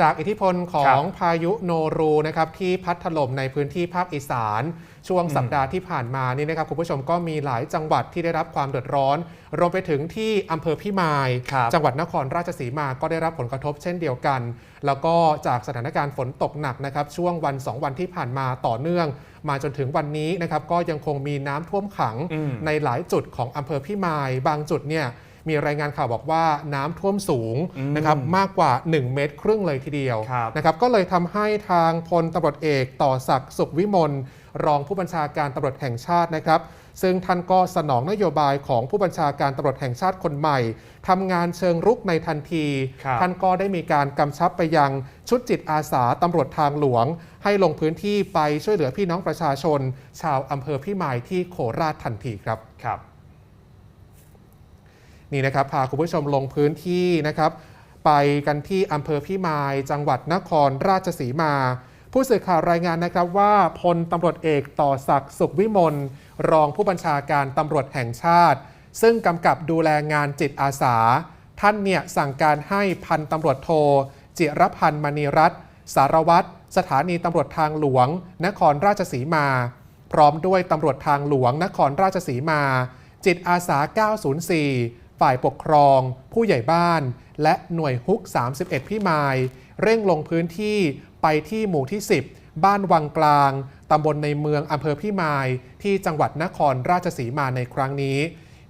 จากอิทธิพลขอครังบพายุโนรูนะครับที่พัดถล่มในพื้นที่ภาคอีสาน ช่วงอืมสัปดาห์ที่ผ่านมานี่นะครับคุณผู้ชมก็มีหลายจังหวัดที่ได้รับความเดือดร้อน รวมไปถึงที่อำเภอพิมายครับจังหวัดนครราชสีมาก็ได้รับผลกระทบเช่นเดียวกัน แล้วก็จากสถานการณ์ฝนตกหนักนะครับช่วงวัน 2 วันที่ผ่านมาต่อเนื่อง มาจนถึงวันนี้นะครับก็ยังคงมีน้ำท่วมขังอืมในหลายจุดของอำเภอพิมาย บางจุดเนี่ย มีรายงานข่าวบอกว่าน้ำท่วมสูงอืมนะครับมากกว่า 1 เมตรครึ่งเลยทีเดียวครับนะครับก็เลยทำให้ทางพลตำรวจเอกต่อศักดิ์สุขวิมลรองผู้บัญชาการตำรวจแห่งชาตินะครับซึ่งท่านก็สนองนโยบายของผู้บัญชาการตำรวจแห่งชาติคนใหม่ทำงานเชิงรุกในทันทีครับท่านก็ได้มีการกำชับไปยังชุดจิตอาสาตำรวจทางหลวง ให้ลงพื้นที่ไปช่วยเหลือพี่น้องประชาชน ชาวอำเภอพิมายที่โคราชทันทีครับครับ นี่นะครับพาคุณผู้ชมลงพื้นที่นะครับ ไปกันที่อำเภอพิมายจังหวัดนครราชสีมา ผู้สื่อข่าวรายงานนะครับว่าพลตำรวจเอกต่อศักดิ์สุขวิมลรองผู้บัญชาการตำรวจแห่งชาติ ซึ่งกำกับดูแลงานจิตอาสา ท่านเนี่ยสั่งการให้พันตำรวจโท จิรพันธ์มณีรัตน์สารวัตรสถานีตำรวจทางหลวง นครราชสีมา พร้อมด้วยตำรวจทางหลวง นครราชสีมา จิตอาสา 904 ฝ่ายปกครอง ผู้ใหญ่บ้าน และหน่วยฮุก 31 พี่มาย เร่งลงพื้นที่ไปที่หมู่ที่ 10 บ้านวังกลาง ตำบลในเมืองอำเภอพี่มาย ที่จังหวัดนครราชสีมาในครั้งนี้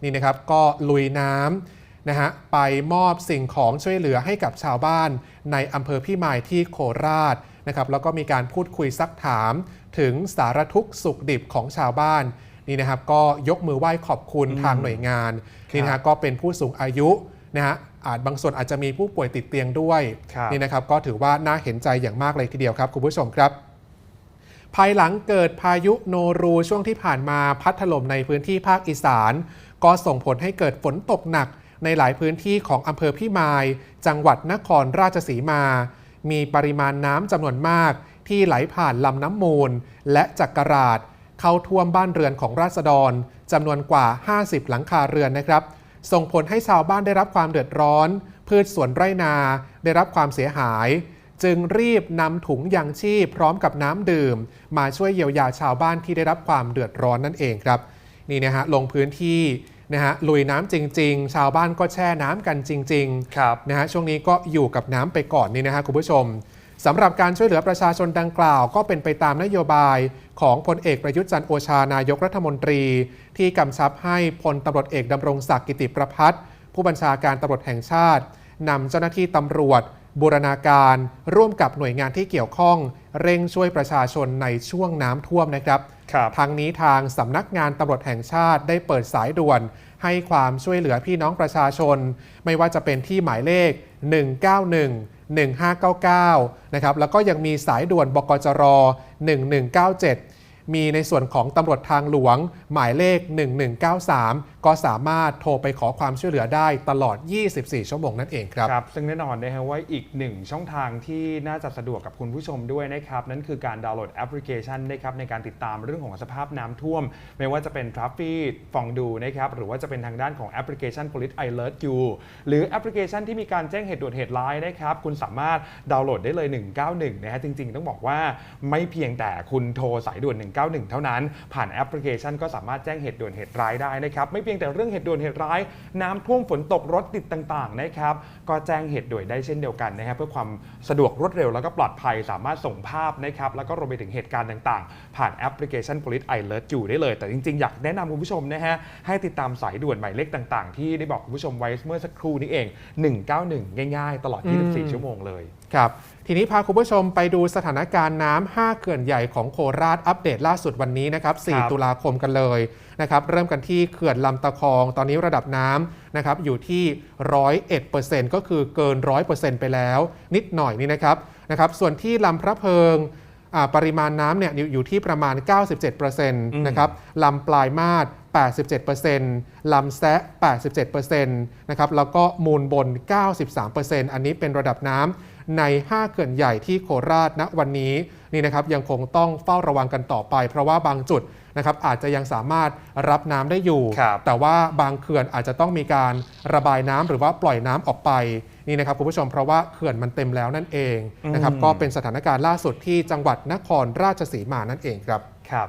นี่นะครับก็ลุยน้ำนะฮะไปมอบสิ่งของช่วยเหลือให้กับชาวบ้านในอำเภอพี่มายที่โคราชนะครับแล้วก็มีการพูดคุยซักถามถึงสารทุกข์สุขดิบของชาวบ้าน นี่นะครับก็ยกมือไหว้ขอบคุณอืมทางหน่วยงานครับนี่นะฮะก็เป็นผู้สูงอายุนะฮะอาจบางส่วนอาจจะมีผู้ป่วยติดเตียงด้วยครับนี่นะครับก็ถือว่าน่าเห็นใจอย่างมากเลยทีเดียวครับคุณผู้ชมครับ ภายหลังเกิดพายุโนรูช่วงที่ผ่านมาพัดถล่มในพื้นที่ภาคอีสาน ก็ส่งผลให้เกิดฝนตกหนักในหลายพื้นที่ของอำเภอพิมาย จังหวัดนครราชสีมา มีปริมาณน้ำจำนวนมากที่ไหลผ่านลำน้ำมูล และจักราด เข้าท่วมบ้านเรือนของราษฎรจำนวนกว่า 50 หลังคาเรือนนะครับ ส่งผลให้ชาวบ้านได้รับความเดือดร้อน พืชสวนไร่นาได้รับความเสียหาย จึงรีบนำถุงยางชีพพร้อมกับน้ำดื่ม มาช่วยเยียวยาชาวบ้านที่ได้รับความเดือดร้อนนั่นเองครับ นี่นะฮะลงพื้นที่นะฮะลุยน้ำจริง ๆ ชาวบ้านก็แช่น้ำกันจริงๆครับนะฮะช่วงนี้ก็อยู่กับน้ำไปก่อนนี่นะฮะคุณผู้ชม สำหรับการช่วยเหลือประชาชนดังกล่าว ก็เป็นไปตามนโยบายของพลเอกประยุทธ์จันทร์โอชานายกรัฐมนตรี ที่กำชับให้พลตำรวจเอกดำรงศักดิ์กิติประพัฒน์ผู้บัญชาการตำรวจแห่งชาตินำเจ้าหน้าที่ตำรวจ บูรณาการ ร่วมกับหน่วยงานที่เกี่ยวข้อง เร่งช่วยประชาชนในช่วงน้ำท่วมนะครับครับทั้งนี้ทางสำนักงานตำรวจแห่งชาติได้เปิดสายด่วน ให้ความช่วยเหลือพี่น้องประชาชน ไม่ว่าจะเป็นที่หมายเลข 191 1599นะครับแล้วก็ยังมีสายด่วนบกจร 1197 มีในส่วนของตำรวจทางหลวงหมายเลข 1193 ก็สามารถโทรไปขอความช่วยเหลือได้ตลอด 24 ชั่วโมงนั่นเองครับครับ ซึ่งแน่นอนนะฮะว่าอีกหนึ่งช่องทางที่น่าจะสะดวกกับคุณผู้ชมด้วยนะครับ นั่นคือการดาวน์โหลดแอปพลิเคชันนะครับในการติดตามเรื่องของสภาพน้ำท่วม ไม่ว่าจะเป็น t r a f f i c ฟองดูนะครับหรือว่าจะเป็นทางด้านของแอปพลิเคชัน Police Alert You หรือแอปพลิเคชันที่มีการแจ้งเหตุด่วนเหตุร้ายนะครับคุณสามารถดาวน์โหลดได้เลย 191 นะฮะจริง ๆ ต้องบอกว่าไม่เพียงแต่คุณโทรสายด่วน 191 เท่านั้น ผ่านแอปพลิเคชันก็สามารถแจ้งเหตุด่วนเหตุร้ายได้นะครับไม่เพียงแต่เรื่องเหตุด่วนเหตุร้าย น้ำท่วมฝนตกรถติดต่างๆนะครับ ก็แจ้งเหตุด่วนได้เช่นเดียวกันนะครับ เพื่อความสะดวกรวดเร็วแล้วก็ปลอดภัยสามารถส่งภาพนะครับแล้วก็รวมไปถึงเหตุการณ์ต่างๆ ผ่านแอปพลิเคชัน Police Alert อยู่ได้เลย แต่จริงๆ อยากแนะนำคุณผู้ชมนะฮะให้ติดตามสายด่วนหมายเลขต่าง ๆ ที่ได้บอกคุณผู้ชมไว้เมื่อสักครู่นี้เอง 191 ง่ายๆ ตลอดอืม24 ชั่วโมงเลยครับทีนี้พาคุณผู้ชมไปดูสถานการณ์น้ำ5เขื่อนใหญ่ของโคราชอัปเดตล่าสุดวันนี้นะครับครับ 4 ตุลาคมกันเลยนะครับ เริ่มกันที่เขื่อนลำตะคอง ตอนนี้ระดับน้ำนะครับอยู่ที่ 101%ก็คือเกิน 100%ไปแล้ว นิดหน่อยนี่นะครับนะครับ ส่วนที่ลำพระเพิงอ่าปริมาณน้ำเนี่ยอยู่อยู่ที่ประมาณ 97%นะครับลำปลายมาศ87%ลำแซะ87%นะครับแล้วก็มูลบน 93%อันนี้เป็นระดับน้ำ ใน 5 เขื่อนใหญ่ที่โคราชณวันนี้นี่นะครับยังคงต้องเฝ้าระวังกันต่อไป เพราะว่าบางจุดนะครับอาจจะยังสามารถรับน้ำได้อยู่ครับแต่ว่าบางเขื่อนอาจจะต้องมีการระบายน้ำหรือว่าปล่อยน้ำออกไปนี่นะครับคุณผู้ชมเพราะว่าเขื่อนมันเต็มแล้วนั่นเองนะครับอืมก็เป็นสถานการณ์ล่าสุดที่จังหวัดนครราชสีมานั่นเองครับครับ